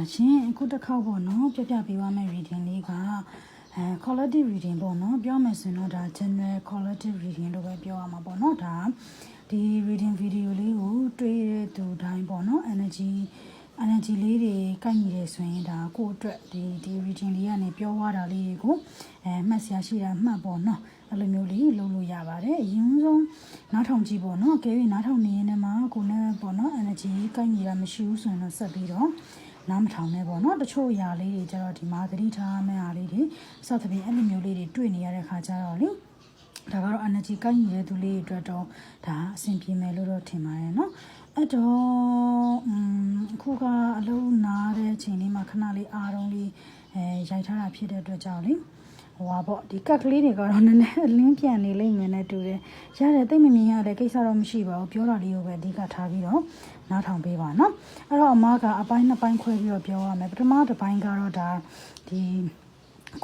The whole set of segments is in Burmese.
လာရှင်အခုတစ်ခေါက်ပေါ့နော်ပြပြပေးသွားမယ့် reading လေးကအဲ collective reading ပေါ့နော်ပြောမယ်ဆိုရင်တော့ဒါ general collective reading လို့ပဲပြောရမှာပေါ့နော်ဒါဒီ reading video လေးကိုတွေးတဲ့သူတိုင်းပေါ့နော် energy energy လေးတွေကန့်ညီတယ်ဆိုရင်ဒါကိုယ့်အတွက်ဒီဒီ reading လေးကနေပြောသွားတာလေးတွေကိုအဲမှတ်စရာရှိတာမှတ်ပေါ့နော်အဲ့လိုမျိုးလေးလုပ်လို့ရပါတယ်အရင်ဆုံးနားထောင်ကြည့်ပေါ့နော်ကဲပြီးနားထောင်နေရင်လည်းမှာကိုယ်နဲ့ပေါ့နော် energy ကန့်ညီတာမရှိဘူးဆိုရင်တော့ဆက်ပြီးတော့ နားမထောင်နဲ့ပေါ့နော်တချို့အရာလေးတွေကျတော့ဒီမှာသတိထားမယ့်အရာလေးတွေစသဖြင့်အဲ့လိုမျိုးလေးတွေတွေ့နေရတဲ့ခါကျတော့လေဒါကတော့ energy ကိုက်ညီတဲ့သူလေးတွေအတွက်တော့ဒါအဆင်ပြေမယ်လို့တော့ထင်ပါတယ်နော်အဲ့တော့อืมခုကအလုံးနာတဲ့အချိန်လေးမှာခဏလေးအားလုံးလေးအဲရိုက်ထားတာဖြစ်တဲ့အတွက်ကြောင့်လေဟိုပါပေါ့ဒီကတ်ကလေးတွေကတော့နည်းနည်းအလင်းပြန်နေလိမ့်မယ်နဲ့တူတယ်ရတယ်တိတ်မမြင်ရတဲ့ကိစ္စတော့မရှိပါဘူးပြောတာလေးကိုပဲအဓိကထားပြီးတော့ နားထောင်ပေးပါနော်အဲ့တော့အမကအပိုင်းနှစ်ပိုင်းခွဲပြီးတော့ပြောရမယ်ပထမတစ်ပိုင်းကတော့ဒါဒီ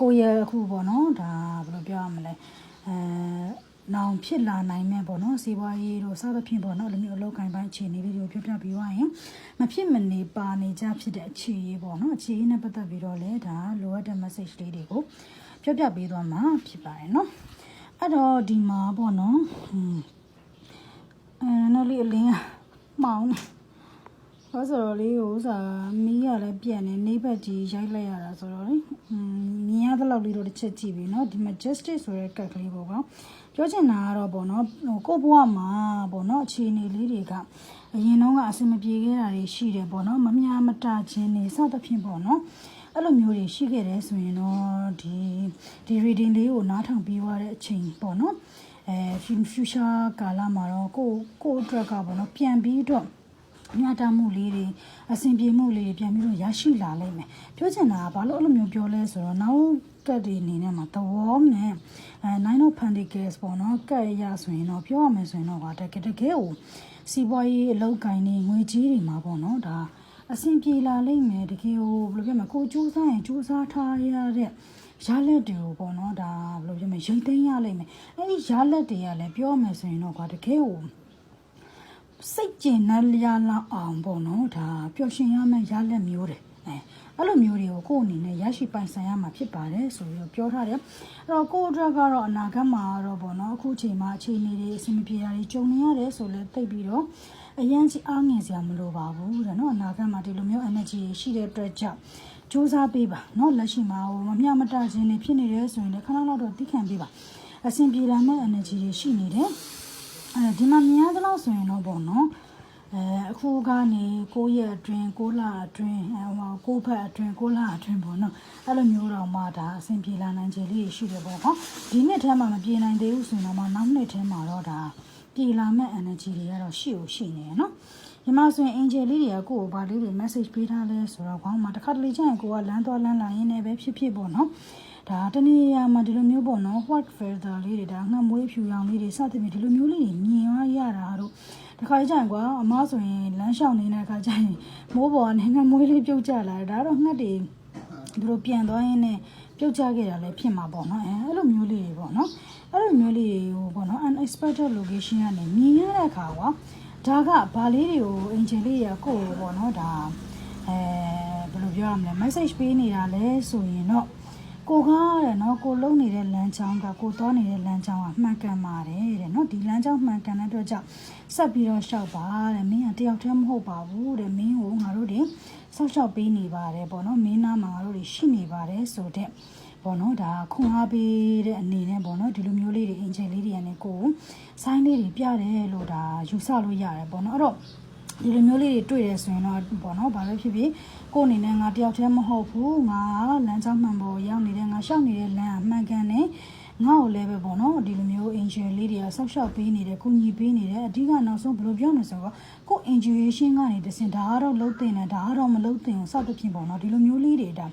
ကိုရအခုပေါ့နော်ဒါဘယ်လိုပြောရမလဲအဲနောင်ဖြစ်လာနိုင်မဲ့ပေါ့နော်စီးပွားရေးတို့စသဖြင့်ပေါ့နော်လူမျိုးအလောက်ကိုင်းပိုင်းအခြေအနေလေးတွေကိုပြောပြပြီးွားရင်မဖြစ်မနေပါနေကြဖြစ်တဲ့အခြေရေးပေါ့နော်အခြေရေးနဲ့ပတ်သက်ပြီးတော့လည်းဒါလိုအပ်တဲ့ message လေးတွေကိုပြောပြပေးသွားမှာဖြစ်ပါတယ်နော်အဲ့တော့ဒီမှာပေါ့နော်အင်းအဲနော်လေးအလင်းမှောင်းနေ ဘာဆိုတော့လေးကိုဥစားမီးရလည်းပြက်နေနေဘက်ကြီးရိုက်လိုက်ရတာဆိုတော့လေอืมမြင်ရတဲ့လောက်လေးတော့တစ်ချက်ကြည့်ပြီเนาะဒီမှာ justice ဆိုတဲ့ကက်ကလေးပေါ့ကွာပြောချင်တာကတော့ပေါ့နော်ဟိုကို့ဘဝမှာပေါ့နော်အခြေအနေလေးတွေကအရင်တော့ကအဆင်မပြေခဲ့တာတွေရှိတယ်ပေါ့နော်မမြမတခြင်းနေစသဖြင့်ပေါ့နော်အဲ့လိုမျိုးတွေရှိခဲ့တယ်ဆိုရင်တော့ဒီဒီ reading လေးကိုနားထောင်ပြီးသွားတဲ့အချိန်ပေါ့နော်အဲ future ကာလမှာတော့ကိုကိုအတွက်ကပေါ့နော်ပြန်ပြီးတော့ ညတာမှုလေးတွေအဆင်ပြေမှုလေးတွေပြန်ပြီးတော့ရရှိလာလိမ့်မယ်ပြောချင်တာကဘာလို့အဲ့လိုမျိုးပြောလဲဆိုတော့နောက်တက်တွေအနေနဲ့မှာသဘောနဲ့အဲ nine of pentacles ပေါ့နော်ကက်ရဆိုရင်တော့ပြောရမယ်ဆိုရင်တော့တကယ်တကယ်ကိုစီးပွားရေးအလုပ်ကိုင်းနေငွေကြီးတွေမှာပေါ့နော်ဒါအဆင်ပြေလာလိမ့်မယ်တကယ်ကိုဘယ်လိုပြောမလဲကိုစူးစမ်းရင်စူးစမ်းထားရတဲ့ရလက်တွေကိုပေါ့နော်ဒါဘယ်လိုပြောမလဲရိတ်သိမ်းရလိမ့်မယ်အဲ့ဒီရလက်တွေကလည်းပြောမယ်ဆိုရင်တော့ကွာတကယ်ကို စိတ်ကျဉ်နှံ့ရလောက်အောင်ပေါ့နော်ဒါပျော်ရွှင်ရမယ့်ရလက်မျိုးတယ်အဲအဲ့လိုမျိုးတွေကိုကိုယ့်အနေနဲ့ရရှိပိုင်ဆိုင်ရမှာဖြစ်ပါတယ်ဆိုပြီးတော့ပြောထားတယ်အဲ့တော့ကိုယ့်အတွက်ကတော့အနာဂတ်မှာတော့ဗောနော်အခုချိန်မှာအခြေအနေတွေအဆင်မပြေတာတွေကြုံနေရတယ်ဆိုလဲသိပြီးတော့အရင်ကြီးအားငယ်စရာမလိုပါဘူးတဲ့နော်အနာဂတ်မှာဒီလိုမျိုး energy ရှိတဲ့အတွက်ကြောင့်စူးစမ်းပေးပါနော်လက်ရှိမှာဟိုမမျှမတခြင်းတွေဖြစ်နေတယ်ဆိုရင်လည်းခဏလောက်တော့သိခံပေးပါအဆင်ပြေလာမယ့် energy တွေရှိနေတယ် အဲဒီမှာမြင်ရသလောက်ဆိုရင်တော့ပေါ့နော်အဲအခုကနေ9ရက်အတွင်း9လအတွင်းဟို9ဖက်အတွင်း9လအတွင်းပေါ့နော်အဲ့လိုမျိုးတော့မှဒါအဆင်ပြေလာနိုင်ခြေလေးရှိတယ်ပေါ့နော်ဒီနှစ်ထဲမှာမပြေနိုင်သေးဘူးဆိုရင်တော့မှနောက်နှစ်ထဲမှာတော့ဒါပြေလာမဲ့ energy တွေကတော့ရှိ ਉ ရှိနေရနော်ဒီမှာဆိုရင် angel လေးတွေကကိုယ့်ကိုဗာလေးတွေ message ပေးထားလဲဆိုတော့ခေါင်းမှာတစ်ခါတလေကျရင်ကိုကလမ်းသွားလမ်းလာရင်းနဲ့ပဲဖြစ်ဖြစ်ပေါ့နော် ဒါတနည်းအားမှာဒီလိုမျိုးပေါ့နော် white feather လေးတွေဒါငှက်မွေးဖြူရောင်လေးတွေစသဖြင့်ဒီလိုမျိုးလေးတွေမြင်ရရတာတို့တခါကျရင်ကွာအမဆိုရင်လမ်းလျှောက်နေတဲ့အခါကျရင်မိုးပေါ်ကနေငှက်မွေးလေးပြုတ်ကျလာတယ်ဒါတော့ငှက်တွေသူတို့ပြန်သွားရင်းနဲ့ပြုတ်ကျခဲ့တာလည်းဖြစ်မှာပေါ့နော်အဲအဲ့လိုမျိုးလေးတွေပေါ့နော်အဲ့လိုမျိုးလေးတွေကိုပေါ့နော် unexpected location ကနေမြင်ရတဲ့အခါကွာဒါကဘာလေးတွေကို angel လေးရကိုယ်ပေါ့နော်ဒါအဲဘယ်လိုပြောရမလဲ message ပေးနေတာလဲဆိုရင်တော့ ကိုကားတဲ့နော်ကိုလုံနေတဲ့လမ်းကြောင်းကကိုသွားနေတဲ့လမ်းကြောင်းကမှန်ကန်ပါတယ်တဲ့နော်ဒီလမ်းကြောင်းမှန်ကန်တဲ့အတွက်ကြောင့်ဆက်ပြီးတော့ရှောက်ပါတဲ့မင်းကတယောက်တည်းမဟုတ်ပါဘူးတဲ့မင်းကိုငါတို့တွေဆောက်ရှောက်ပေးနေပါတယ်ပေါ့နော်မင်းသားမှာငါတို့တွေရှိနေပါတယ်ဆိုတဲ့ပေါ့နော်ဒါခွန်အားပေးတဲ့အနေနဲ့ပေါ့နော်ဒီလိုမျိုးလေးတွေအင်ဂျင်လေးတွေကနေကိုဆိုင်းလေးတွေပြတယ်လို့ဒါယူဆလို့ရတယ်ပေါ့နော်အဲ့တော့ ဒီလိုမျိုးလေးတွေတွေ့တယ်ဆိုရင်တော့ပေါ့နော်ဘာပဲဖြစ်ဖြစ်ကိုယ်အနေနဲ့ငါတယောက်တည်းမဟုတ်ဘူးငါလမ်းကြောင်းမှန်ပေါ်ရောက်နေတဲ့ငါရှောက်နေတဲ့လမ်းအမှန်ကန်နဲ့ငါ့ကိုလည်းပဲပေါ့နော်ဒီလိုမျိုး angel လေးတွေကဆောက်ရှောက်ပေးနေတယ်ကုညီပေးနေတယ်အဓိကနောက်ဆုံးဘယ်လိုပြောမလဲဆိုတော့ကို intuition ကနေတစင်ဒါကတော့လုံးတင်တယ်ဒါကတော့မလုံးတင်ဘူးစသဖြင့်ပေါ့နော်ဒီလိုမျိုးလေးတွေဒါ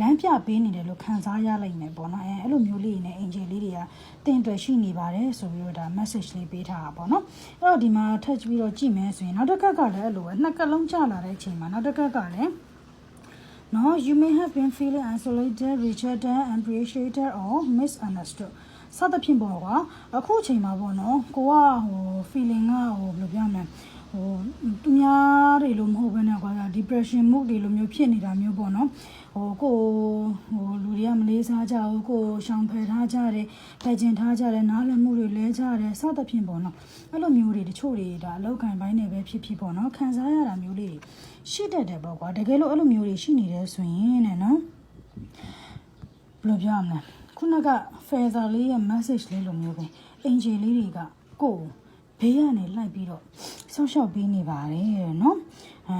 လမ်းပြပေးနေတယ်လို့ခံစားရလိုက်မယ်ပေါ့နော်အဲအဲ့လိုမျိုးလေးတွေနဲ့ angel လေးတွေကတင်တွေ့ရှိနေပါတယ်ဆိုပြီးတော့ဒါ message လေးပေးထားတာပေါ့နော်အဲ့တော့ဒီမှာ touch ပြီးတော့ကြည့်မယ်ဆိုရင်နောက်တစ်ခါကလည်းအဲ့လိုပဲနှစ်ကလုံးကျလာတဲ့အချိန်မှာနောက်တစ်ခါကလည်း No, you may have been feeling isolated, rejected, unappreciated or misunderstood. စသဖြင့်ပေါ့ကွာအခုအချိန်မှာပေါ့နော်ကိုကဟို feeling ကဟိုဘယ်လိုပြောမလဲ ဟိုသူများတွေလို့မဟုတ်ဘဲနဲ့ကွာဒီ depression mood တွေလိုမျိုးဖြစ်နေတာမျိုးပေါ့နော်ဟိုကိုဟိုလူတွေကမလေးစားကြဘူးကိုရှောင်ဖယ်ထားကြတယ်ဖယ်ကျင်ထားကြတယ်နားလည်မှုတွေလဲကြတယ်စသဖြင့်ပေါ့နော်အဲ့လိုမျိုးတွေတချို့တွေဒါအလောက်ခံပိုင်းနေပဲဖြစ်ဖြစ်ပေါ့နော်ခံစားရတာမျိုးလေးတွေရှိတတ်တယ်ပေါ့ကွာတကယ်လို့အဲ့လိုမျိုးတွေရှိနေတယ်ဆိုရင်တဲ့နော်ဘယ်လိုပြောရမလဲခုနက feather လေးရဲ့ message လေးလိုမျိုးပဲ angel လေးတွေကကိုယ် ဘေးကနေလိုက်ပြီးတော့ဆောက်ရှောက်ပေးနေပါတယ်တဲ့နော်အဲ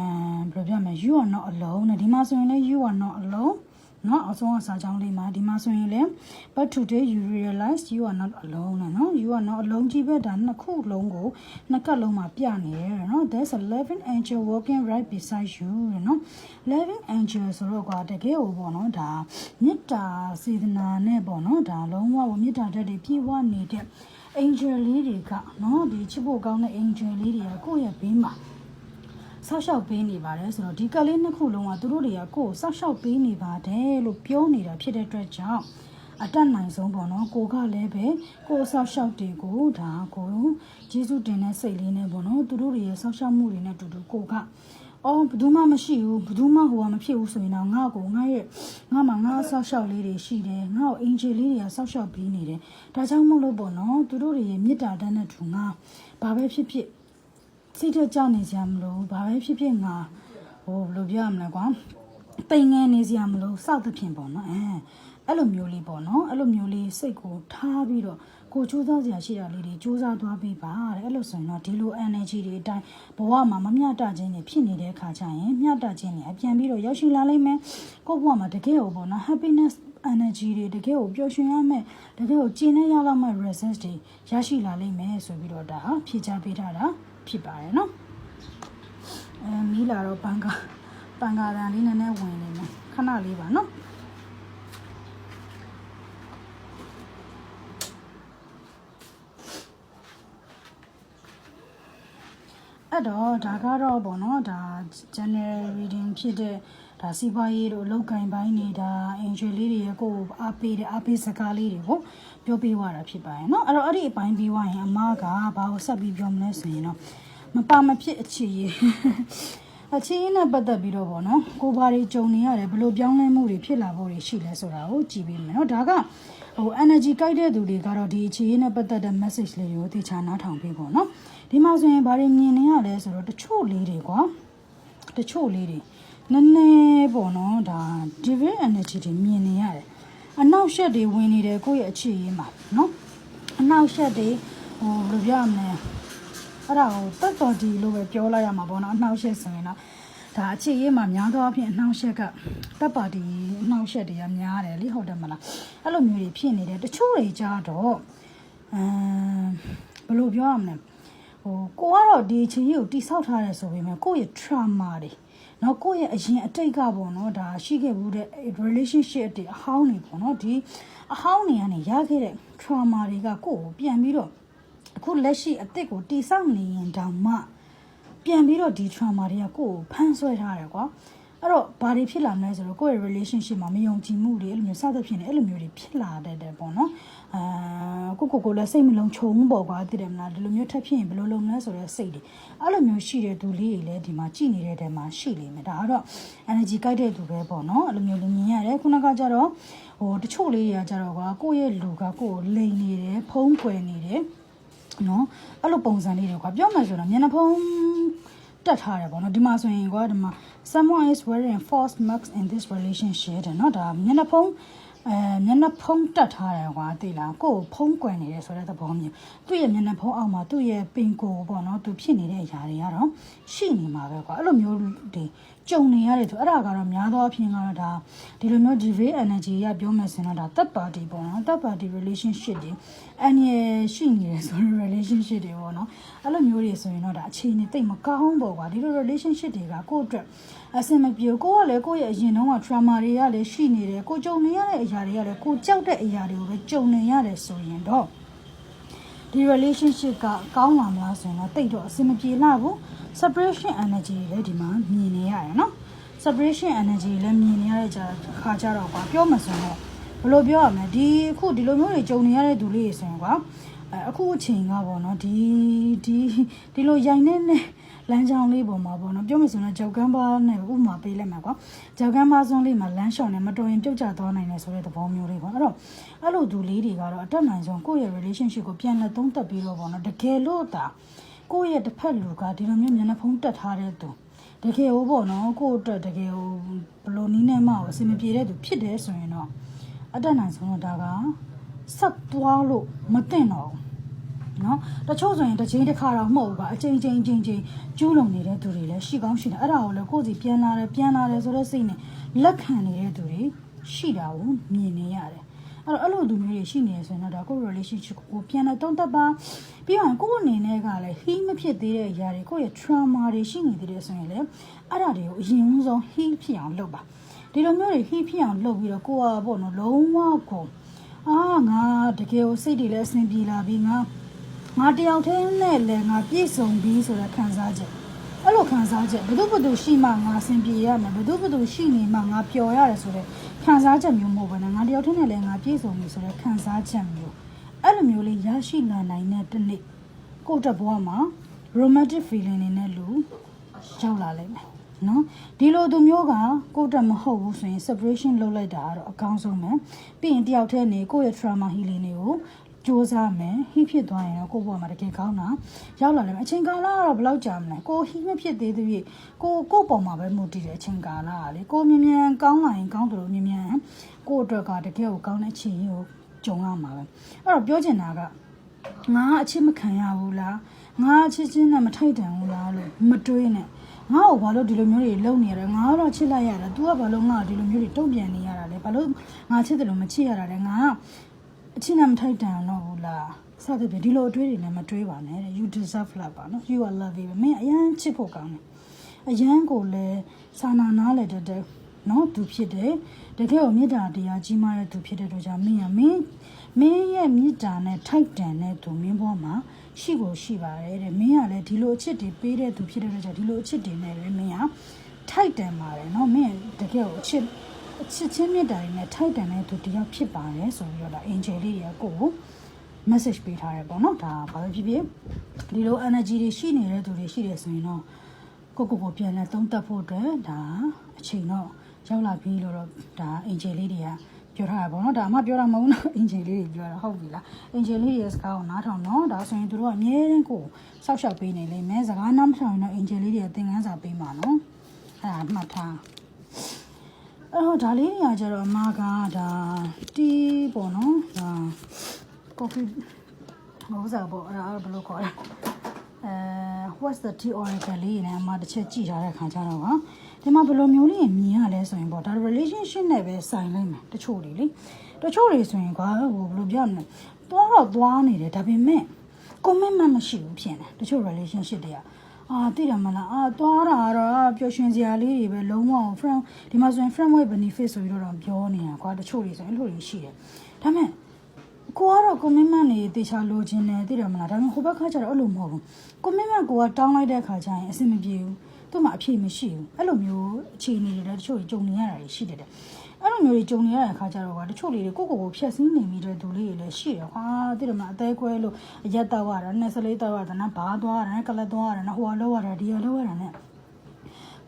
ဘယ်လိုပြောရမလဲ you are not alone တဲ့ဒီမှာဆိုရင်လည်း you are not alone နော်အဆုံးအစာကြောင်းလေးမှာဒီမှာဆိုရင်လည်း but today you realize you are not alone နဲ့နော် you are not alone ကြီးပဲဒါနှစ်ခုလုံးကိုနှစ်ကပ်လုံးမှာပြနေတယ်နော် there's a living angel walking right beside you တဲ့နော် living angel ဆိုတော့ကွာတကယ်ဟိုပေါ့နော်ဒါမေတ္တာစေတနာနဲ့ပေါ့နော်ဒါလုံးဝဟိုမေတ္တာတက်တွေပြည့်ဝနေတဲ့ angel လေးတွေကနော်ဒီချစ်ဖို့ကောင်းတဲ့ angel လေးတွေကကိုယ့်ရဲ့ဘေးမှာဆောက်ရှောက်ပေးနေပါတယ်ဆိုတော့ဒီကလေးနှစ်ခုလုံးကသူတို့တွေကကိုယ်ဆောက်ရှောက်ပေးနေပါတယ်လို့ပြောနေတာဖြစ်တဲ့အတွက်ကြောင့်အတက်နိုင်ဆုံးပေါ့နော်ကိုကလည်းပဲကိုယ်ဆောက်ရှောက်တွေကိုဒါကိုကျေးဇူးတင်တဲ့စိတ်လေးနဲ့ပေါ့နော်သူတို့တွေရဲ့ဆောက်ရှောက်မှုတွေနဲ့အတူတူကိုက အော်ဘယ်သူမှမရှိဘူးဘယ်သူမှဟိုကမဖြစ်ဘူးဆိုရင်တော့ငါ့ကိုငါရဲ့ငါမှငါဆောက်ရှောက်လေးတွေရှိတယ်ငါ့ကိုအင်ဂျီလေးတွေကဆောက်ရှောက်ပေးနေတယ်ဒါကြောင့်မို့လို့ပေါ့နော်သူတို့တွေရဲ့မေတ္တာတန်းတဲ့သူငါဘာပဲဖြစ်ဖြစ်စိတ်ထက်ကြနေစရာမလိုဘူးဘာပဲဖြစ်ဖြစ်ငါဟိုဘယ်လိုပြောရမလဲကွာပိန်ငယ်နေစရာမလိုစသဖြင့်ပေါ့နော်အဲအဲ့လိုမျိုးလေးပေါ့နော်အဲ့လိုမျိုးလေးစိတ်ကိုထားပြီးတော့ ကိုစူးစမ်းစရာရှိတာလေးတွေစူးစမ်းသွားပြီးပါတဲ့အဲ့လိုဆိုရင်တော့ဒီလို energy တွေအတိုင်းဘဝမှာမမျှတခြင်းတွေဖြစ်နေတဲ့အခါကျရင်မျှတခြင်းတွေအပြန်ပြီးတော့ရောက်ရှိလာလိမ့်မယ်ကိုယ့်ဘဝမှာတကယ်ဟိုပေါ့နော် happiness energy တွေတကယ်ကိုပျော်ရွှင်ရမယ်တကယ်ကိုကျင်းနေရလောက်မဲ့ result တွေရရှိလာလိမ့်မယ်ဆိုပြီးတော့ဒါဟာဖြေချပေးထားတာဖြစ်ပါတယ်နော်အဲမီးလာတော့ပန်ကာပန်ကာတန်လေးနည်းနည်းဝင်နေမယ်ခဏလေးပါနော် အဲ့တော့ဒါကတော့ပေါ့နော်ဒါ general reading ဖြစ်တဲ့ဒါစီးပွားရေးတို့လောက်ကင်ပိုင်းနေဒါအင်ဂျွေလေးတွေရကိုအားပေးတယ်အားပေးစကားလေးတွေကိုပြောပြသွားတာဖြစ်ပါရဲ့နော်အဲ့တော့အဲ့ဒီအပိုင်းပြီးသွားရင်အမကဘာကိုဆက်ပြီးပြောမလဲဆိုရင်တော့မပါမဖြစ်အခြေရေးအခြေရေးနဲ့ပတ်သက်ပြီးတော့ပေါ့နော်ကိုဘာတွေကြုံနေရတယ်ဘလို့ပြောင်းလဲမှုတွေဖြစ်လာဖို့တွေရှိလဲဆိုတာကိုကြည့်ပေးမယ်နော်ဒါကဟို energy ကြိုက်တဲ့သူတွေကတော့ဒီအခြေရေးနဲ့ပတ်သက်တဲ့ message လေးတွေကိုသေချာနားထောင်ပေးပေါ့နော် ဒီမှာဆိုရင်ဘာတွေမြင်နေရလဲဆိုတော့တချို့လေးတွေကွာတချို့လေးတွေနည်းနည်းပေါ့နော်ဒါ divine energy တွေမြင်နေရတယ်အနောက်ရှက်တွေဝင်နေတယ်ကိုယ့်ရဲ့အခြေရေးမှာနော်အနောက်ရှက်တွေဟိုဘယ်လိုပြောရမလဲအဲ့ဒါကိုတက်တော်ဒီလို့ပဲပြောလိုက်ရမှာပေါ့နော်အနောက်ရှက်ဆိုရင်တော့ဒါအခြေရေးမှာများသောအားဖြင့်အနှောက်ယှက်ကတပ်ပါတီအနှောက်ယှက်တွေကများတယ်လေဟုတ်တယ်မလားအဲ့လိုမျိုးတွေဖြစ်နေတယ်တချို့တွေကြတော့အမ်ဘယ်လိုပြောရမလဲ ဟိုကိုကတော့ဒီအခြေရေးကိုတိဆောက်ထားတယ်ဆိုပေမဲ့ကိုယ့်ရဲ့ trauma တွေနော်ကိုယ့်ရဲ့အရင်အတိတ်ကပေါ့နော်ဒါရှိခဲ့ဘူးတဲ့ relationship တွေအဟောင်းတွေပေါ့နော်ဒီအဟောင်းတွေကနေရခဲ့တဲ့ trauma တွေကကိုယ့်ကိုပြန်ပြီးတော့အခုလက်ရှိအသက်ကိုတိဆောက်နေရင်တောင်မှပြန်ပြီးတော့ဒီ trauma တွေကကိုယ့်ကိုဖန်ဆွဲထားတယ်ကွာအဲ့တော့ဘာတွေဖြစ်လာမလဲဆိုတော့ကိုယ့်ရဲ့ relationship မှာမယုံကြည်မှုတွေအဲ့လိုမျိုးစသဖြင့်လည်းအဲ့လိုမျိုးတွေဖြစ်လာတတ်တယ်ပေါ့နော် အာကိုကိုကိုလည်းစိတ်မလုံးခြုံပေါ့ကွာသိတယ်မလားဒီလိုမျိုးထပ်ဖြစ်ရင်ဘယ်လိုလုပ်မလဲဆိုတော့စိတ်တွေအဲ့လိုမျိုးရှိတဲ့သူလေးတွေလည်းဒီမှာကြည်နေတဲ့တဲမှာရှိနေမယ်ဒါကတော့ energy ကိုက်တဲ့သူပဲပေါ့နော်အဲ့လိုမျိုးလည်းမြင်ရတယ်ခုနကကြတော့ဟိုတချို့လေးတွေကကြတော့ကွာကိုယ့်ရဲ့လူကကိုယ်ကိုလိန်နေတယ်ဖုံးကွယ်နေတယ်နော်အဲ့လိုပုံစံလေးတွေကွာပြောမှဆိုတော့မျက်နှာဖုံးတက်ထားတယ်ပေါ့နော်ဒီမှာဆိုရင်ကွာဒီမှာ someone is wearing false marks in this relationship တဲ့နော်ဒါမျက်နှာဖုံး အဲမျက်နှာဖုံးတက်ထားတယ်ကွာသိလားကိုယ်ဖုံးကွယ်နေတယ်ဆိုတဲ့သဘောမျိုးသူ့ရဲ့မျက်နှာဖုံးအောက်မှာသူ့ရဲ့ပင်ကိုယ်ပေါ့နော်သူဖြစ်နေတဲ့အရာတွေကတော့ရှိနေမှာပဲကွာအဲ့လိုမျိုးတွေ ကြုံနေရတယ်သူအဲ့ဒါကတော့များသောအားဖြင့်ကတော့ဒါဒီလိုမျိုး DV energy ရပြောမယ်ဆိုရင်တော့ဒါ third party ပေါ့နော် third party relationship တွေအန်ရရှိနေတယ်ဆိုတော့ relationship တွေပေါ့နော်အဲ့လိုမျိုးတွေဆိုရင်တော့ဒါအခြေအနေတိတ်မကောင်းပေါ့ကွာဒီလို relationship တွေကကိုယ့်အတွက်အဆင်မပြေကိုကလည်းကိုယ့်ရဲ့အရင်တုန်းက trauma တွေကလည်းရှိနေတယ်ကိုကြုံနေရတဲ့အရာတွေကလည်းကိုကြောက်တဲ့အရာတွေကိုပဲကြုံနေရတယ်ဆိုရင်တော့ဒီ relationship ကကောင်းလာမလားဆိုရင်တော့တိတ်တော့အဆင်မပြေလာဘူး separation energy လည်းဒီမှာမြင်နေရတယ်နော် separation energy လည်းမြင်နေရတဲ့ကြာခါကြတော့ကွာပြောမှဆိုတော့ဘယ်လိုပြောရမလဲဒီအခုဒီလိုမျိုးတွေကြုံနေရတဲ့သူလေးတွေဆိုရင်ကွာအဲအခုအချိန်ကပေါ့နော်ဒီဒီဒီလိုရိုင်နေနေလမ်းကြောင်းလေးပေါ်မှာပေါ့နော်ပြောမယ်ဆိုရင်ကြောက်ကမ်းပါနဲ့ဥပမာပေးလိုက်မှာကွာကြောက်ကမ်းပါစွန်းလေးမှာလမ်းလျှောက်နေမတော်ရင်ပြုတ်ကျသွားနိုင်တယ်ဆိုတဲ့သဘောမျိုးလေးပေါ့အဲ့တော့အဲ့လိုသူလေးတွေကတော့အတက်နိုင်ဆုံးကိုယ့်ရဲ့ relationship ကိုပြန်လက်သုံးသပ်ပြီးတော့ပေါ့နော်တကယ်လို့တာ ကိုယ့်ရဲ့တစ်ဖက်လူကဒီလိုမျိုးမျက်နှာဖုံးတက်ထားတဲ့သူတကယ်ဟိုပေါ့နော်ကိုယ့်အတွက်တကယ်ဟိုဘယ်လိုနည်းနဲ့မှအဆင်မပြေတဲ့သူဖြစ်တယ်ဆိုရင်တော့အတက်နိုင်ဆုံးတော့ဒါကဆက်သွားလို့မသင့်တော့ဘူးနော်တချို့ဆိုရင်တစ်ချိန်တစ်ခါတော့မဟုတ်ဘူးကအချိန်ချင်းချင်းချင်းကျူးလွန်နေတဲ့သူတွေလည်းရှိကောင်းရှိတယ်အဲ့ဒါကိုလည်းကိုယ့်စီပြန်လာတယ်ပြန်လာတယ်ဆိုတဲ့စိတ်နဲ့လက်ခံနေတဲ့သူတွေရှိတာကိုမြင်နေရတယ် အဲ့တော့အဲ့လိုသူမျိုးတွေရှိနေရဆိုရင်တော့ဒါကိုယ့် relationship ကိုပြန်တော့တုံးသက်ပါပြီးတော့ကိုယ့်အနေနဲ့ကလည်း heal မဖြစ်သေးတဲ့အရာတွေကိုယ့်ရဲ့ trauma တွေရှိနေသေးတယ်ဆိုရင်လည်းအဲ့ဒါတွေကိုအရင်ဆုံး heal ဖြစ်အောင်လုပ်ပါဒီလိုမျိုးတွေ heal ဖြစ်အောင်လုပ်ပြီးတော့ကိုယ်ကပေါ့နော်လုံးဝကိုအာငါတကယ်ကိုစိတ်တွေလည်းအဆင်ပြေလာပြီးငါငါတယောက်တည်းနဲ့လည်းငါပြည့်စုံပြီဆိုတဲ့ခံစားချက်အဲ့လိုခံစားချက်ဘယ်သူဘယ်သူရှိမှငါအဆင်ပြေရမယ်ဘယ်သူဘယ်သူရှိနေမှငါပျော်ရတယ်ဆိုတဲ့ ခံစားချက်မျိုးမဟုတ်ဘဲနဲ့ငါတယောက်တည်းနဲ့လည်းငါပြည့်စုံပြီဆိုတဲ့ခံစားချက်မျိုးအဲ့လိုမျိုးလေးရရှိလာနိုင်တဲ့တစ်နေ့ကိုယ့်တက်ဘဝမှာ romantic feeling နေနဲ့လူရောက်လာလိမ့်မယ်နော်ဒီလိုသူမျိုးကကိုယ့်တက်မဟုတ်ဘူးဆိုရင် separation လုပ်လိုက်တာကတော့အကောင်းဆုံးပဲပြီးရင်တယောက်တည်းနေကိုယ့်ရဲ့ trauma healing တွေကို စူးစမ်းမယ်ဟိဖြစ်သွားရင်တော့ကိုယ့်ဘဝမှာတကယ်ကောင်းတာရောက်လာလိမ့်မယ်အချိန်ကာလကတော့ဘယ်လောက်ကြာမလဲကိုဟိမဖြစ်သေးသေးဖြင့်ကိုကိုယ့်ပေါ်မှာပဲမူတည်တဲ့အချိန်ကာလကလေကိုမြ мян ကောင်းလာရင်ကောင်းတယ်လို့မြ мян ကိုယ့်အတွက်ကတကယ်ကိုကောင်းတဲ့အချိန်ကိုကြုံရမှာပဲအဲ့တော့ပြောချင်တာက ငါအချစ်မခံရဘူးလားငါအချစ်ချင်းနဲ့မထိုက်တန်ဘူးလားလို့မတွေးနဲ့ငါ့ကိုဘာလို့ဒီလိုမျိုးတွေလုပ်နေရလဲငါတော့ချစ်လိုက်ရတာ तू ကဘာလို့ငါ့ကိုဒီလိုမျိုးတွေတုံ့ပြန်နေရတာလဲဘာလို့ငါချစ်တယ်လို့မချစ်ရတာလဲငါ အချစ်နဲ့မထိုက်တန်တော့ဘူးလားစသဖြင့်ဒီလိုအတွေးတွေနဲ့မတွေးပါနဲ့တဲ့ you deserve love ပါနော် you are lovely ပဲမင်းအရန်ချစ်ဖို့ကောင်းတယ်အရန်ကိုလည်းစာနာနာလေတဲ့တဲ့နော်သူဖြစ်တယ်တကယ်ကိုမေတ္တာတရားကြီးမားတဲ့သူဖြစ်တဲ့အတွက်ကြောင့်မင်းကမင်းမင်းရဲ့မေတ္တာနဲ့ထိုက်တန်တဲ့သူမင်းဘဝမှာရှိကိုရှိပါတယ်တဲ့မင်းကလည်းဒီလိုအချစ်တွေပေးတဲ့သူဖြစ်တဲ့အတွက်ကြောင့်ဒီလိုအချစ်တွေနဲ့လည်းမင်းကထိုက်တန်ပါတယ်နော်မင်းတကယ်ကိုအချစ် အချစ်ချင်းမေတ္တာတွေနဲ့ထိုက်တန်တဲ့သူတစ်ယောက်ဖြစ်ပါတယ်ဆိုပြီးတော့ဒါ angel လေးတွေကကိုယ်ကို message ပေးထားတယ်ပေါ့နော်ဒါဘာပဲဖြစ်ဖြစ်ဒီလို energy တွေရှိနေတဲ့သူတွေရှိတယ်ဆိုရင်တော့ကိုကိုကိုပြန်လဲသုံးသပ်ဖို့အတွက်ဒါအချိန်တော့ရောက်လာပြီလို့တော့ဒါ angel လေးတွေကပြောထားတာပေါ့နော်ဒါအမှပြောတာမဟုတ်ဘူးနော် angel လေးတွေပြောတာဟုတ်ပြီလား angel လေးတွေရဲ့စကားကိုနားထောင်နော်ဒါဆိုရင်တို့ကအမြဲတမ်းကိုစောက်ရှောက်ပေးနေလိမ့်မယ်စကားနားမထောင်ရင်တော့ angel လေးတွေကသင်ခန်းစာပေးမှာနော်အဲ့ဒါမှတ်ထား အဲ့တော့ဒါလေးတွေကကျတော့အမကဒါတီးပေါ့နော်ဒါကော်ဖီဟိုစားပေါ့အဲ့ဒါဘယ်လိုခေါ်လဲအဲ what's the tea oracle လေးနဲ့အမတစ်ချက်ကြည့်ထားတဲ့ခါကျတော့ဟာဒီမှာဘယ်လိုမျိုးလေးမြင်ရလဲဆိုရင်ပေါ့ဒါ relationship နဲ့ပဲဆိုင်လိုက်မယ်တချို့တွေလေတချို့တွေဆိုရင်ကွာဟိုဘယ်လိုပြောမလဲသွားတော့သွားနေတယ်ဒါပေမဲ့ commitment မရှိဘူးဖြစ်နေတချို့ relationship တွေက အာသိတယ်မလားအာသွားတာကတော့ပျော်ရွှင်စရာလေးတွေပဲလုံးဝ friend ဒီမှာဆိုရင် friend with benefit ဆိုပြီးတော့ပြောနေတာကွာတချို့တွေဆိုရင်အဲ့လိုတွေရှိတယ်ဒါပေမဲ့ကိုကတော့ commitment တွေတေချာလိုချင်တယ်သိတယ်မလားဒါပေမဲ့ဟိုဘက်ကကျတော့အဲ့လိုမဟုတ်ဘူး commitment ကိုကတောင်းလိုက်တဲ့ခါကျရင်အဆင်မပြေဘူးသူ့မှာအဖြေမရှိဘူးအဲ့လိုမျိုးအခြေအနေတွေလည်းတချို့တွေကြုံနေရတာတွေရှိတယ်တဲ့ အဲ့လိုမျိုးတွေကြုံနေရတဲ့အခါကျတော့ကွာတချို့လေးတွေကိုကိုကိုကိုဖြတ်စည်းနေမိတဲ့သူလေးတွေလည်းရှိတယ်ဟာသိတယ်မလားအသေးကွဲလို့အရက်တော့ရတာနဲ့ဆလေးတော့ရတာနဲ့ဘာသွားရတာနဲ့ကလတ်သွားရတာနဲ့ဟိုကလောက်ရတာဒီကလောက်ရတာနဲ့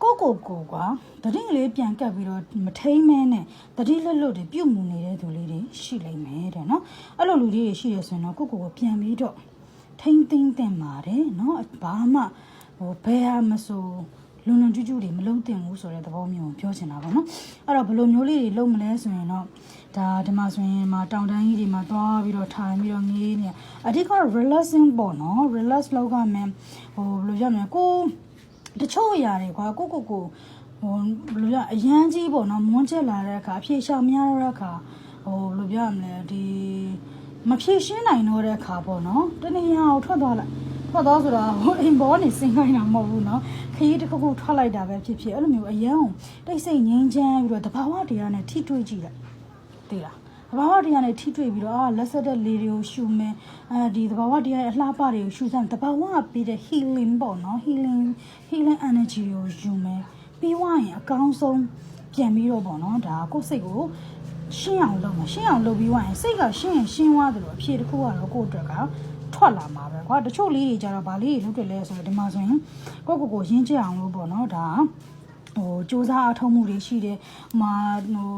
ကိုကိုကိုကွာတတိလေးပြန်ကပ်ပြီးတော့မထိန်မဲနဲ့တတိလက်လွတ်တွေပြုတ်မှုနေတဲ့သူလေးတွေရှိလိမ့်မယ်တဲ့နော်အဲ့လိုလူလေးတွေရှိရဆိုရင်တော့ကိုကိုကိုပြန်ပြီးတော့ထိမ့်သိမ့်တင်ပါတယ်နော်ဘာမှဟိုဘယ်ဟာမဆို လွန်လွန်ကျူးကျူးတွေမလုံးတင်ဘူးဆိုတဲ့သဘောမျိုးကိုပြောချင်တာပေါ့နော်အဲ့တော့ဘယ်လိုမျိုးလေးတွေလုံးမလဲဆိုရင်တော့ဒါဒီမှာဆိုရင်မှာတောင်တန်းကြီးတွေမှာသွားပြီးတော့ထိုင်ပြီးတော့ငေးနေအဓိက relaxing ပေါ့နော် relax လောက်ကမှဟိုဘယ်လိုပြောမလဲကိုတချို့အရာတွေကွာကိုကိုကိုဟိုဘယ်လိုပြောအရန်ကြီးပေါ့နော်မွန်းချက်လာတဲ့အခါအဖြေရှာမရတဲ့အခါဟိုဘယ်လိုပြောရမလဲဒီမဖြေရှင်းနိုင်တော့တဲ့အခါပေါ့နော်တနေ့ရအောင်ထွက်သွားလိုက် ထွက်သွားဆိုတာဟိုအိမ်ဘောနေစင်ခိုင်းတာမဟုတ်ဘူးเนาะခရီးတစ်ခုခုထွက်လိုက်တာပဲဖြစ်ဖြစ်အဲ့လိုမျိုးအရန်အောင်တိတ်ဆိတ်ငြိမ်းချမ်းပြီးတော့တဘာဝတရားနဲ့ထိတွေ့ကြည့်လိုက်သိလားတဘာဝတရားနဲ့ထိတွေ့ပြီးတော့အာလက်ဆက်တဲ့လေတွေကိုရှူမယ်အဲဒီတဘာဝတရားရဲ့အလှပတွေကိုရှူစမ်းတဘာဝပြီးတဲ့ healing ပေါ့เนาะ healing healing energy ကိုယူမယ်ပြီးွားရင်အကောင်းဆုံးပြန်ပြီးတော့ပေါ့เนาะဒါကိုယ့်စိတ်ကိုရှင်းအောင်လုပ်မှာရှင်းအောင်လုပ်ပြီးွားရင်စိတ်ကရှင်းရင်ရှင်းသွားတယ်လို့အဖြေတစ်ခုကတော့ကိုယ့်အတွက်က ထွက်လာမှာပဲကွာတချို့လေးတွေကြတော့ဗာလေးတွေလုပ်တယ်လဲဆိုတော့ဒီမှာဆိုရင်ကိုယ့်ကိုယ်ကိုရင်းကျအောင်လို့ပေါ့နော်ဒါဟိုစူးစမ်းအထောက်မှုတွေရှိတယ်။မာဟို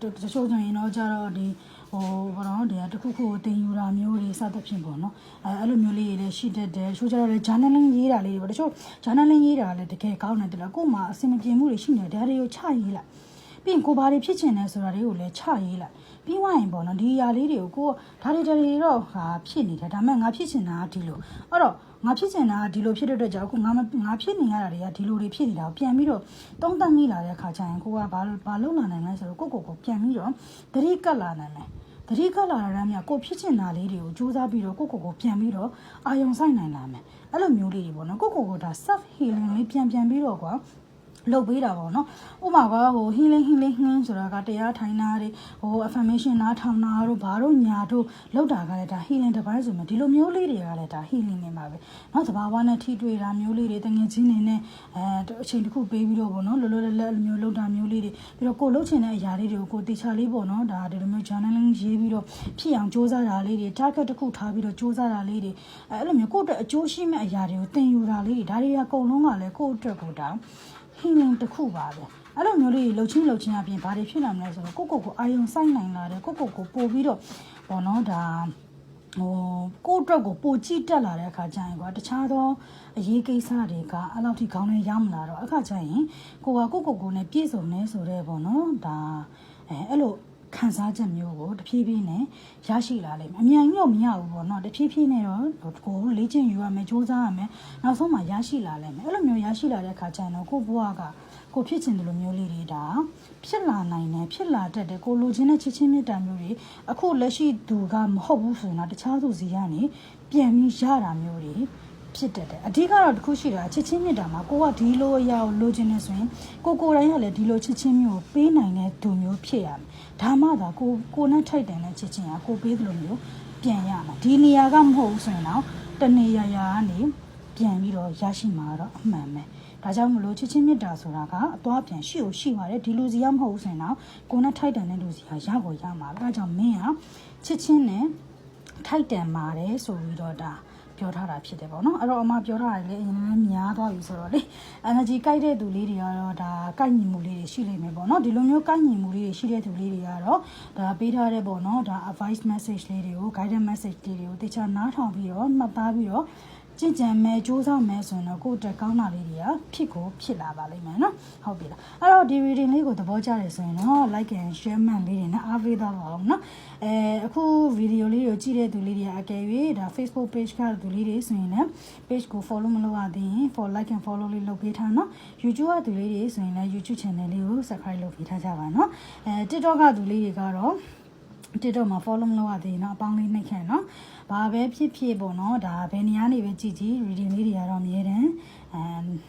တချို့ဆိုရင်တော့ကြတော့ဒီဟိုဘာလို့ဒီတခုခုကိုတင်ယူတာမျိုးတွေစသဖြင့်ပေါ့နော်။အဲအဲ့လိုမျိုးလေးတွေလည်းရှိတတ်တယ်။တချို့ကြတော့လည်း journaling ရေးတာလေးတွေပေါ့။တချို့ journaling ရေးတာလည်းတကယ်ကောင်းတယ်တလား။ကို့မှာအဆင်မပြေမှုတွေရှိနေတယ်ဒါတွေကိုချရေးလိုက်။ ပြီးရင်ကိုဘာတွေဖြစ်ချင်လဲဆိုတာတွေကိုလည်းချရေးလိုက်။ပြီးွားရင်ပေါ့နော်ဒီအရာလေးတွေကိုကိုဒါတွေဒါတွေတော့ဟာဖြစ်နေတယ်ဒါပေမဲ့ငါဖြစ်ချင်တာကဒီလိုအဲ့တော့ငါဖြစ်ချင်တာကဒီလိုဖြစ်တဲ့အတွက်ကြောင့်အခုငါငါဖြစ်နေရတာတွေကဒီလိုတွေဖြစ်နေတာကိုပြန်ပြီးတော့တုံးတက်မိလာတဲ့အခါကျရင်ကိုကဘာဘာလုပ်လာနိုင်လဲဆိုတော့ကိုကိုကိုပြန်ပြီးတော့သတိကပ်လာနိုင်တယ်တတိကလာတာများကိုဖြစ်ချင်တာလေးတွေကိုစူးစမ်းပြီးတော့ကိုကိုကိုပြန်ပြီးတော့အာယုံဆိုင်နိုင်လာမယ်အဲ့လိုမျိုးလေးတွေပေါ့နော်ကိုကိုကိုဒါ self healing လေးပြန်ပြန်ပြီးတော့ကွာ လုပ်ပေးတာပေါ့နော်ဥပမာကဟို healing healing ဟင်းဆိုတာကတရားထိုင်တာတွေဟို affirmation နားထောင်တာတို့ဘာတို့ညာတို့လောက်တာကလည်းဒါ healing တစ်ပိုင်းဆိုမှဒီလိုမျိုးလေးတွေကလည်းဒါ healing နေမှာပဲเนาะသဘာဝနဲ့ထိတွေ့တာမျိုးလေးတွေတငယ်ချင်းတွေနဲ့အဲအချိန်တစ်ခုပေးပြီးတော့ပေါ့နော်လောလောလတ်လတ်မျိုးလောက်တာမျိုးလေးတွေပြီးတော့ကိုလှုပ်ချင်တဲ့အရာလေးတွေကိုကိုတေချာလေးပေါ့နော်ဒါဒီလိုမျိုး journaling ရေးပြီးတော့ဖြစ်အောင်စူးစမ်းတာလေးတွေ target တစ်ခုထားပြီးတော့စူးစမ်းတာလေးတွေအဲအဲ့လိုမျိုးကိုယ့်အတွက်အကျိုးရှိမဲ့အရာတွေကိုသင်ယူတာလေးတွေဒါတွေကအကုန်လုံးကလည်းကိုယ့်အတွက်ကိုဒါ healing တစ်ခုပါပဲအဲ့လိုမျိုးလေးလှုပ်ချင်းလှုပ်ချင်းအပြင်ဘာတွေဖြစ်လာမလဲဆိုတော့ကိုယ့်ကိုယ်ကိုအာယုံဆိုင်နိုင်လာတယ်ကိုယ့်ကိုယ်ကိုပို့ပြီးတော့ဘောနော်ဒါဟိုကိုယ့်အတွက်ကိုပိုကြည့်တက်လာတဲ့အခါကျရင်ကွာတခြားသောအရေးကိစ္စတွေကအဲ့လောက်ထိခေါင်းထဲရောက်မလာတော့အခါကျရင်ကိုကကိုယ့်ကိုယ်ကိုနဲ့ပြည့်စုံနေဆိုတဲ့ပေါ့နော်ဒါအဲအဲ့လို ခံစားချက်မျိုးကိုတဖြည်းဖြည်းနဲ့ရရှိလာလိမ့်မယ်အမြန်ကြီးတော့မရဘူးပေါ့နော်တဖြည်းဖြည်းနဲ့တော့ကိုယ်လေ့ကျင့်ယူရမယ်စူးစမ်းရမယ်နောက်ဆုံးမှရရှိလာလိမ့်မယ်အဲ့လိုမျိုးရရှိလာတဲ့အခါကျရင်တော့ကိုယ့်ဘဝကကိုဖြစ်ချင်တယ်လို့မျိုးလေးတွေဒါဖြစ်လာနိုင်တယ်ဖြစ်လာတတ်တယ်ကိုလိုချင်တဲ့ချစ်ချင်းမြတ်တာမျိုးတွေအခုလက်ရှိသူကမဟုတ်ဘူးဆိုရင်တော့တခြားသူစီကနေပြန်ပြီးရတာမျိုးတွေ ဖြစ်တတ်တယ်အဓိကတော့တစ်ခုရှိတာချစ်ချင်းမြတ်တာမှာကိုကဒီလိုအရာကိုလိုချင်နေဆိုရင်ကိုကိုယ်တိုင်ကလည်းဒီလိုချစ်ချင်းမျိုးကိုပေးနိုင်တဲ့သူမျိုးဖြစ်ရမယ်ဒါမှသာကိုကိုနဲ့ထိုက်တယ်နဲ့ချစ်ချင်းကကိုပေးသလိုမျိုးပြန်ရမှာဒီနေရာကမဟုတ်ဘူးဆိုရင်တော့တနေရာရာကနေပြန်ပြီးတော့ရရှိမှာတော့အမှန်ပဲဒါကြောင့်မလို့ချစ်ချင်းမြတ်တာဆိုတာကအသွားပြန်ရှိကိုရှိပါတယ်ဒီလူစီကမဟုတ်ဘူးဆိုရင်တော့ကိုနဲ့ထိုက်တယ်တဲ့လူစီကရကိုရမှာပဲဒါကြောင့်မင်းကချစ်ချင်းနဲ့ ထိုက်တန်ပါတယ်ဆိုပြီးတော့ဒါပြောထားတာဖြစ်တယ်ပေါ့နော်အဲ့တော့အမပြောထားတာလေအရင်ကများသွားပြီဆိုတော့လေ energy ကိုက်တဲ့သူလေးတွေကတော့ဒါကိုက်ညီမှုလေးတွေရှိလိမ့်မယ်ပေါ့နော်ဒီလိုမျိုးကိုက်ညီမှုလေးတွေရှိတဲ့သူလေးတွေကတော့ဒါပေးထားတဲ့ပေါ့နော်ဒါ advice message လေးတွေကို guidance message လေးတွေကိုတေချာနားထောင်ပြီးတော့မှတ်သားပြီးတော့ ကြင်ကြံမဲ့စူးစမ်းမဲ့ဆိုရင်တော့ကိုယ့်အတွက်ကောင်းတာလေးတွေကဖြစ်ကိုဖြစ်လာပါလိမ့်မယ်နော်ဟုတ်ပြီလားအဲ့တော့ဒီ reading လေးကိုသဘောကျတယ်ဆိုရင်တော့ like and share မှန်လေးတွေနဲ့အားပေးတော့ပါအောင်နော်အဲအခု video လေးကိုကြည့်တဲ့သူလေးတွေအကယ်၍ဒါ Facebook page ကသူလေးတွေဆိုရင်လည်း page ကို follow မလုပ်ရသေးရင် for like and follow လေးလုပ်ပေးထားနော် YouTube ကသူလေးတွေဆိုရင်လည်း YouTube channel လေးကို subscribe လုပ်ပေးထားကြပါနော်အဲ TikTok ကသူလေးတွေကတော့ TikTok မှာ follow မလုပ်ရသေးရင်တော့အပေါင်းလေးနှိပ်ခဲ့နော်။ဘာပဲဖြစ်ဖြစ်ပေါ့နော်ဒါဘယ်နေရာနေပဲကြည့်ကြည့် reading လေးတွေကတော့အများတန်းအဲ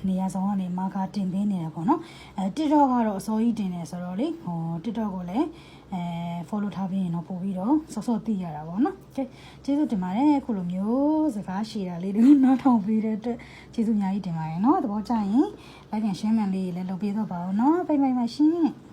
နေရာဆောင်ကနေမာကာတင်ပေးနေတယ်ပေါ့နော်။အဲ TikTok ကတော့အစိုးရတင်နေဆိုတော့လေဟို TikTok ကိုလည်းအဲ follow ထားပြီးရင်တော့ပို့ပြီးတော့စောစောသိရတာပေါ့နော်။ကဲကျေးဇူးတင်ပါတယ်ခုလိုမျိုးစကားရှည်တာလေးတွေနားထောင်ပြီးတဲ့အတွက်ကျေးဇူးအများကြီးတင်ပါတယ်နော်။သဘောကျရင် like and share မှန်လေးလည်းလုပ်ပေးတော့ပါဦးနော်။ဘိုင်ဘိုင်ပါရှင်။